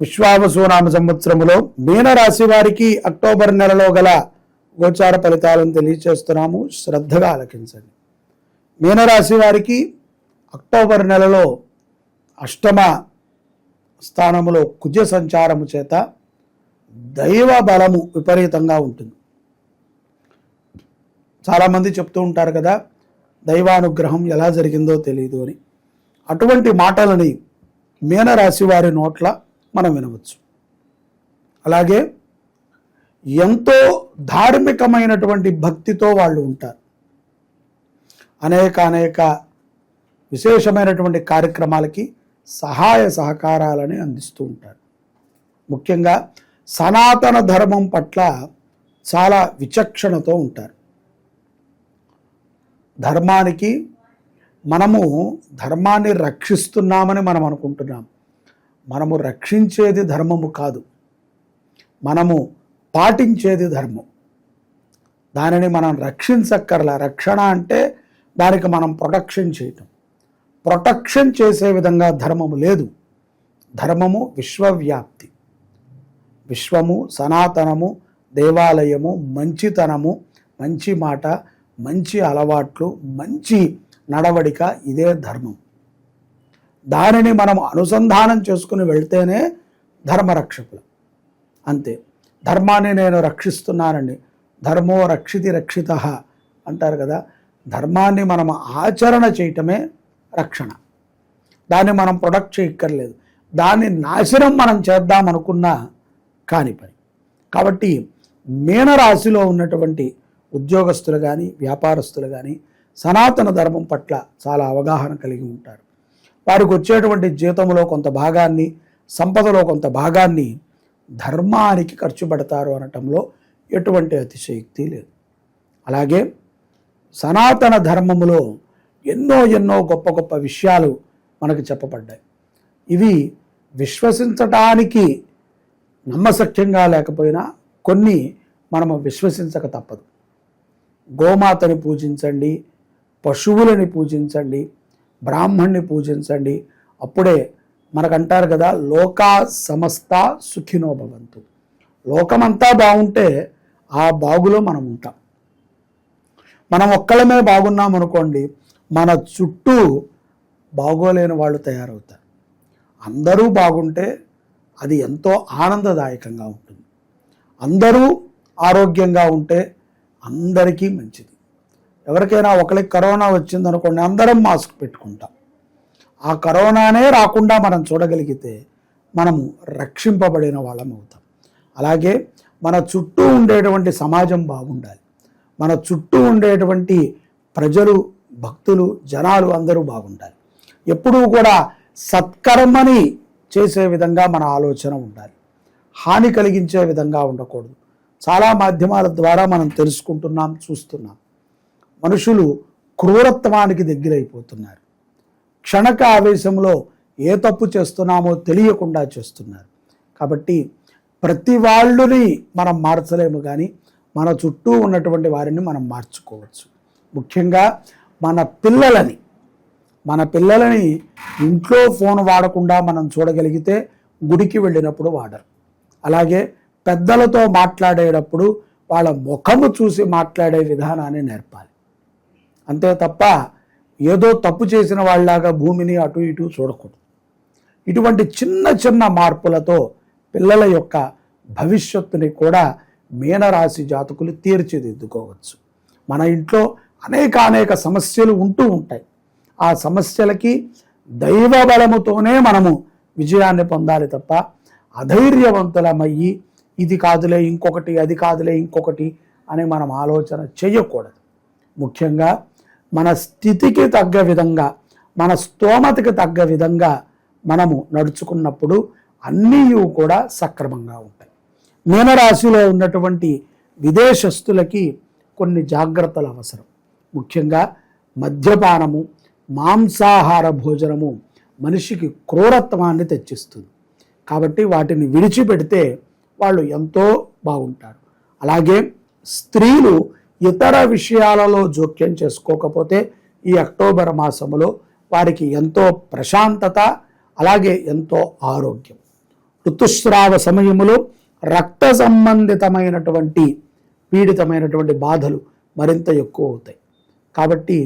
విశ్వావసునామ సంవత్సరములో మీనరాశి వారికి అక్టోబర్ నెలలో గల గోచార ఫలితాలను తెలియచేస్తున్నాము. శ్రద్ధగా ఆలకించండి. మీనరాశి వారికి అక్టోబర్ నెలలో అష్టమ స్థానములో కుజ సంచారము చేత దైవ బలము విపరీతంగా ఉంటుంది. చాలామంది చెప్తూ ఉంటారు కదా దైవానుగ్రహం ఎలా జరిగిందో తెలియదు అని. అటువంటి మాటలని మీనరాశి వారి నోట్ల మనం వినవచ్చు. అలాగే ఎంతో ధార్మికమైనటువంటి భక్తితో వాళ్ళు ఉంటారు. అనేక అనేక విశేషమైనటువంటి కార్యక్రమాలకి సహాయ సహకారాలని అందిస్తూ ఉంటారు. ముఖ్యంగా సనాతన ధర్మం పట్ల చాలా విచక్షణతో ఉంటారు. ధర్మానికి మనము ధర్మాన్ని రక్షిస్తున్నామని మనం అనుకుంటున్నాం. మనము రక్షించేది ధర్మము కాదు. మనము పాటించేది ధర్మం. దానిని మనం రక్షించక్కర్లా. రక్షణ అంటే దానికి మనం ప్రొటెక్షన్ చేయటం. ప్రొటెక్షన్ చేసే విధంగా ధర్మము లేదు. ధర్మము విశ్వవ్యాప్తి. విశ్వము సనాతనము దేవాలయము మంచితనము మంచి మాట మంచి అలవాట్లు మంచి నడవడిక ఇదే ధర్మం. దానిని మనం అనుసంధానం చేసుకుని వెళ్తేనే ధర్మరక్షకులు. అంతే. ధర్మాన్ని నేను రక్షిస్తున్నానండి ధర్మో రక్షితి రక్షిత అంటారు కదా ధర్మాన్ని మనం ఆచరణ చేయటమే రక్షణ. దాన్ని మనం ప్రొడక్ట్ చేయక్కర్లేదు. దాన్ని నాశనం మనం చేద్దాం అనుకున్నా కాని పని. కాబట్టి మీనరాశిలో ఉన్నటువంటి ఉద్యోగస్తులు కానీ వ్యాపారస్తులు కానీ సనాతన ధర్మం పట్ల చాలా అవగాహన కలిగి ఉంటారు. వారికి వచ్చేటువంటి జీతంలో కొంత భాగాన్ని సంపదలో కొంత భాగాన్ని ధర్మానికి ఖర్చు పెడతారు అనటంలో ఎటువంటి అతిశయోక్తి లేదు. అలాగే సనాతన ధర్మములో ఎన్నో ఎన్నో గొప్ప గొప్ప విషయాలు మనకు చెప్పబడ్డాయి. ఇవి విశ్వసించటానికి నమ్మసత్యంగా లేకపోయినా కొన్ని మనము విశ్వసించక తప్పదు. గోమాతని పూజించండి పశువులని పూజించండి బ్రాహ్మణ్ణి పూజించండి. అప్పుడే మనకంటారు కదా లోక సమస్త సుఖినోభవంతు లోకమంతా బాగుంటే ఆ బాగులో మనం ఉంటాం. మనం ఒక్కళ్ళమే బాగున్నాం అనుకోండి మన చుట్టూ బాగోలేని వాళ్ళు తయారవుతారు. అందరూ బాగుంటే అది ఎంతో ఆనందదాయకంగా ఉంటుంది. అందరూ ఆరోగ్యంగా ఉంటే అందరికీ మంచిది. ఎవరికైనా ఒకరికి కరోనా వచ్చిందనుకోండి అందరం మాస్క్ పెట్టుకుంటాం. ఆ కరోనానే రాకుండా మనం చూడగలిగితే మనము రక్షింపబడిన వాళ్ళం అవుతాం. అలాగే మన చుట్టూ ఉండేటువంటి సమాజం బాగుండాలి. మన చుట్టూ ఉండేటువంటి ప్రజలు భక్తులు జనాలు అందరూ బాగుండాలి. ఎప్పుడూ కూడా సత్కర్మని చేసే విధంగా మన ఆలోచన ఉండాలి. హాని కలిగించే విధంగా ఉండకూడదు. చాలా మాధ్యమాల ద్వారా మనం తెలుసుకుంటున్నాం చూస్తున్నాం. మనుషులు క్రూరత్వానికి దగ్గరైపోతున్నారు. క్షణక ఆవేశంలో ఏ తప్పు చేస్తున్నామో తెలియకుండా చేస్తున్నారు. కాబట్టి ప్రతి వాళ్ళని మనం మార్చలేము కానీ మన చుట్టూ ఉన్నటువంటి వారిని మనం మార్చుకోవచ్చు. ముఖ్యంగా మన పిల్లలని మన పిల్లలని ఇంట్లో ఫోన్ వాడకుండా మనం చూడగలిగితే గుడికి వెళ్ళినప్పుడు వాడరు. అలాగే పెద్దలతో మాట్లాడేటప్పుడు వాళ్ళ ముఖము చూసి మాట్లాడే విధానాన్ని నేర్పాలి. అంతే తప్ప ఏదో తప్పు చేసిన వాళ్ళలాగా భూమిని అటు ఇటు చూడకూడదు. ఇటువంటి చిన్న చిన్న మార్పులతో పిల్లల యొక్క భవిష్యత్తుని కూడా మీనరాశి జాతకులు తీర్చిదిద్దుకోవచ్చు. మన ఇంట్లో అనేక అనేక సమస్యలు ఉంటూ ఉంటాయి. ఆ సమస్యలకి దైవ బలముతోనే మనము విజయాన్ని పొందాలి తప్ప అధైర్యవంతులమయ్యి ఇది కాదులే ఇంకొకటి అది కాదులే ఇంకొకటి అని మనం ఆలోచన చేయకూడదు. ముఖ్యంగా మన స్థితికి తగ్గ విధంగా మన స్తోమతకి తగ్గ విధంగా మనము నడుచుకున్నప్పుడు అన్నీ కూడా సక్రమంగా ఉంటాయి. మీనరాశిలో ఉన్నటువంటి విదేశస్తులకి కొన్ని జాగ్రత్తలు అవసరం. ముఖ్యంగా మద్యపానము మాంసాహార భోజనము మనిషికి క్రూరత్వాన్ని తెచ్చిస్తుంది. కాబట్టి వాటిని విడిచిపెడితే వాళ్ళు ఎంతో బాగుంటారు. అలాగే స్త్రీలు ఇతర విషయాలలో జోక్యం చేసుకోకపోతే ఈ అక్టోబర్ మాసములో వారికి ఎంతో ప్రశాంతత అలాగే ఎంతో ఆరోగ్యం. ఋతుస్రావ సమయములో రక్త సంబంధితమైనటువంటి పీడితమైనటువంటి బాధలు మరింత ఎక్కువ అవుతాయి కాబట్టి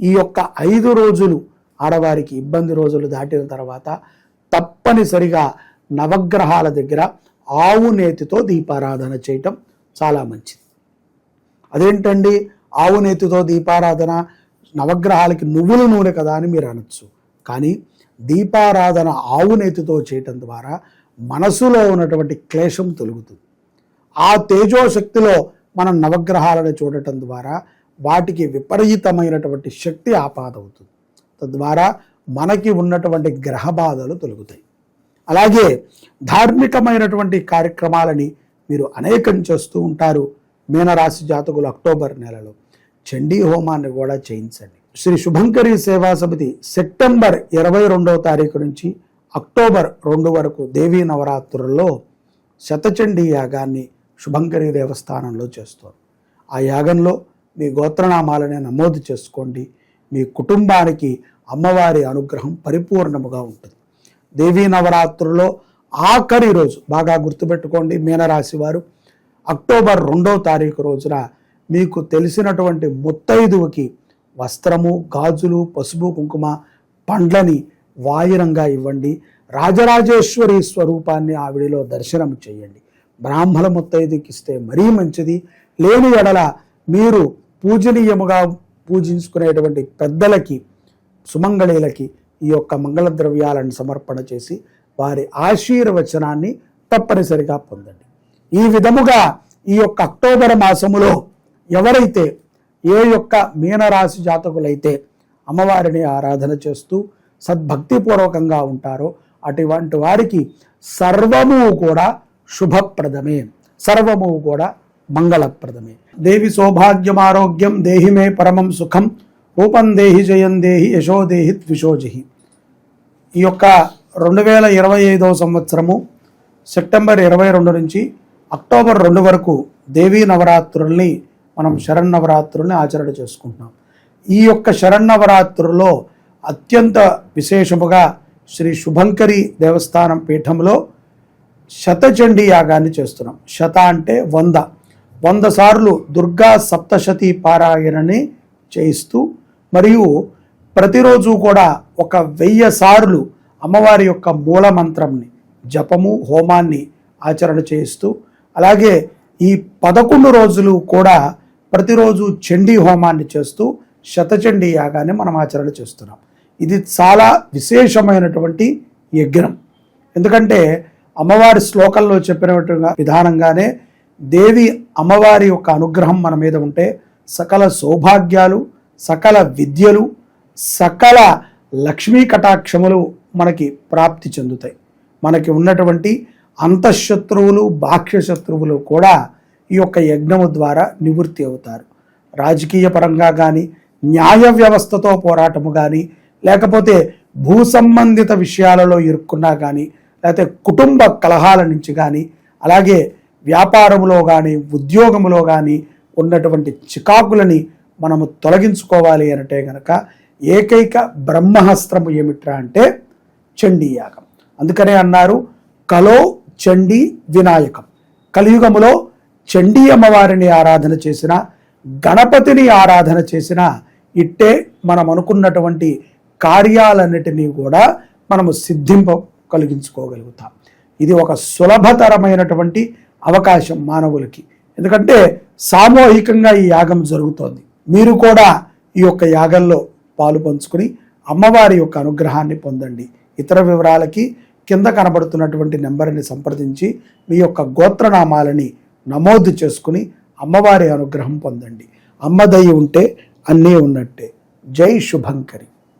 ఈ యొక్క ఐదు రోజులు ఆడవారికి ఇబ్బంది రోజులు దాటిన తర్వాత తప్పనిసరిగా నవగ్రహాల దగ్గర ఆవు నేతితో దీపారాధన చేయటం చాలా మంచిది. అదేంటండి? ఆవు నేతితో దీపారాధన నవగ్రహాలకి నువ్వుల నూనె కదా అని మీరు అనొచ్చు. కానీ దీపారాధన ఆవు నేతితో చేయటం ద్వారా మనసులో ఉన్నటువంటి క్లేశం తొలుగుతుంది. ఆ తేజోశక్తిలో మనం నవగ్రహాలను చూడటం ద్వారా వాటికి విపరీతమైనటువంటి శక్తి ఆపాదవుతుంది. తద్వారా మనకి ఉన్నటువంటి గ్రహ బాధలు తొలుగుతాయి. అలాగే ధార్మికమైనటువంటి కార్యక్రమాలని మీరు అనేకం చేస్తూ ఉంటారు. మీనరాశి జాతకులు అక్టోబర్ నెలలో చండీ హోమాన్ని కూడా చేయించండి. శ్రీ శుభంకరి సేవా సమితి సెప్టెంబర్ ఇరవై రెండవ తారీఖు నుంచి అక్టోబర్ రెండు వరకు దేవీ నవరాత్రుల్లో శతచండీ యాగాన్ని శుభంకరి దేవస్థానంలో చేస్తారు. ఆ యాగంలో మీ గోత్రనామాలని నమోదు చేసుకోండి. మీ కుటుంబానికి అమ్మవారి అనుగ్రహం పరిపూర్ణముగా ఉంటుంది. దేవీ నవరాత్రుల్లో ఆఖరి రోజు బాగా గుర్తుపెట్టుకోండి మీనరాశి వారు. అక్టోబర్ రెండో తారీఖు రోజున మీకు తెలిసినటువంటి ముత్తైదువుకి వస్త్రము గాజులు పసుపు కుంకుమ పండ్లని వాయిరంగా ఇవ్వండి. రాజరాజేశ్వరి స్వరూపాన్ని ఆవిడిలో దర్శనం చేయండి. బ్రాహ్మణ ముత్తైదుకి ఇస్తే మరీ మంచిది. లేని ఎడల మీరు పూజనీయముగా పూజించుకునేటువంటి పెద్దలకి సుమంగళీలకి ఈ యొక్క మంగళ ద్రవ్యాలను సమర్పణ చేసి వారి ఆశీర్వచనాన్ని తప్పనిసరిగా పొందండి. ఈ విధముగా ఈ యొక్క అక్టోబర్ మాసములో ఎవరైతే ఏ యొక్క మీనరాశి జాతకులైతే అమ్మవారిని ఆరాధన చేస్తూ సద్భక్తిపూర్వకంగా ఉంటారో అటువంటి వారికి సర్వము కూడా శుభప్రదమే. సర్వము కూడా మంగళప్రదమే. దేవి సౌభాగ్యం ఆరోగ్యం దేహిమే పరమం సుఖం రూపం దేహి జయం దేహి యశోదేహి ద్విషోజిహి ఈ యొక్క రెండు వేల ఇరవై ఐదవ సంవత్సరము సెప్టెంబర్ ఇరవై రెండు నుంచి అక్టోబర్ రెండు వరకు దేవీ నవరాత్రుల్ని మనం శరన్నవరాత్రుల్ని ఆచరణ చేసుకుంటున్నాం. ఈ యొక్క శరన్నవరాత్రుల్లో అత్యంత విశేషముగా శ్రీ శుభంకరి దేవస్థానం పీఠంలో శతచండీ యాగాన్ని చేస్తున్నాం. శత అంటే వంద. వంద సార్లు దుర్గా సప్తశతి పారాయణని చేయిస్తూ మరియు ప్రతిరోజు కూడా ఒక వెయ్యి సార్లు అమ్మవారి యొక్క మూల మంత్రంని జపము హోమాన్ని ఆచరణ చేయిస్తూ అలాగే ఈ పదకొండు రోజులు కూడా ప్రతిరోజు చండీ హోమాన్ని చేస్తూ శతచండీ యాగాన్ని మనం ఆచరణ చేస్తున్నాం. ఇది చాలా విశేషమైనటువంటి యజ్ఞం. ఎందుకంటే అమ్మవారి శ్లోకంలో చెప్పిన విధానంగానే దేవి అమ్మవారి యొక్క అనుగ్రహం మన మీద ఉంటే సకల సౌభాగ్యాలు సకల విద్యలు సకల లక్ష్మీ కటాక్షములు మనకి ప్రాప్తి చెందుతాయి. మనకి ఉన్నటువంటి అంతఃశత్రువులు బాహ్య శత్రువులు కూడా ఈ యొక్క యజ్ఞము ద్వారా నివృత్తి అవుతారు. రాజకీయ పరంగా కానీ న్యాయ వ్యవస్థతో పోరాటము కానీ లేకపోతే భూ సంబంధిత విషయాలలో ఇరుక్కున్నా కానీ లేకపోతే కుటుంబ కలహాల నుంచి కానీ అలాగే వ్యాపారములో కానీ ఉద్యోగములో కానీ ఉన్నటువంటి చికాకులని మనము తొలగించుకోవాలి అంటే గనక ఏకైక బ్రహ్మహస్త్రము ఏమిట్రా అంటే చండీయాగం. అందుకనే అన్నారు కలో చండీ వినాయకం. కలియుగములో చండీ అమ్మవారిని ఆరాధన చేసిన గణపతిని ఆరాధన చేసిన ఇట్టే మనం అనుకున్నటువంటి కార్యాలన్నిటినీ కూడా మనము సిద్ధింప కలిగించుకోగలుగుతాం. ఇది ఒక సులభతరమైనటువంటి అవకాశం మానవులకి. ఎందుకంటే సామూహికంగా ఈ యాగం జరుగుతోంది. మీరు కూడా ఈ యొక్క యాగంలో పాలు పంచుకుని అమ్మవారి యొక్క అనుగ్రహాన్ని పొందండి. ఇతర వివరాలకి కింద కనబడుతున్నటువంటి నెంబర్ని సంప్రదించి మీ యొక్క గోత్రనామాలని నమోదు చేసుకుని అమ్మవారి అనుగ్రహం పొందండి. అమ్మదయ్యి ఉంటే అన్నీ ఉన్నట్టే. జై శుభంకరి.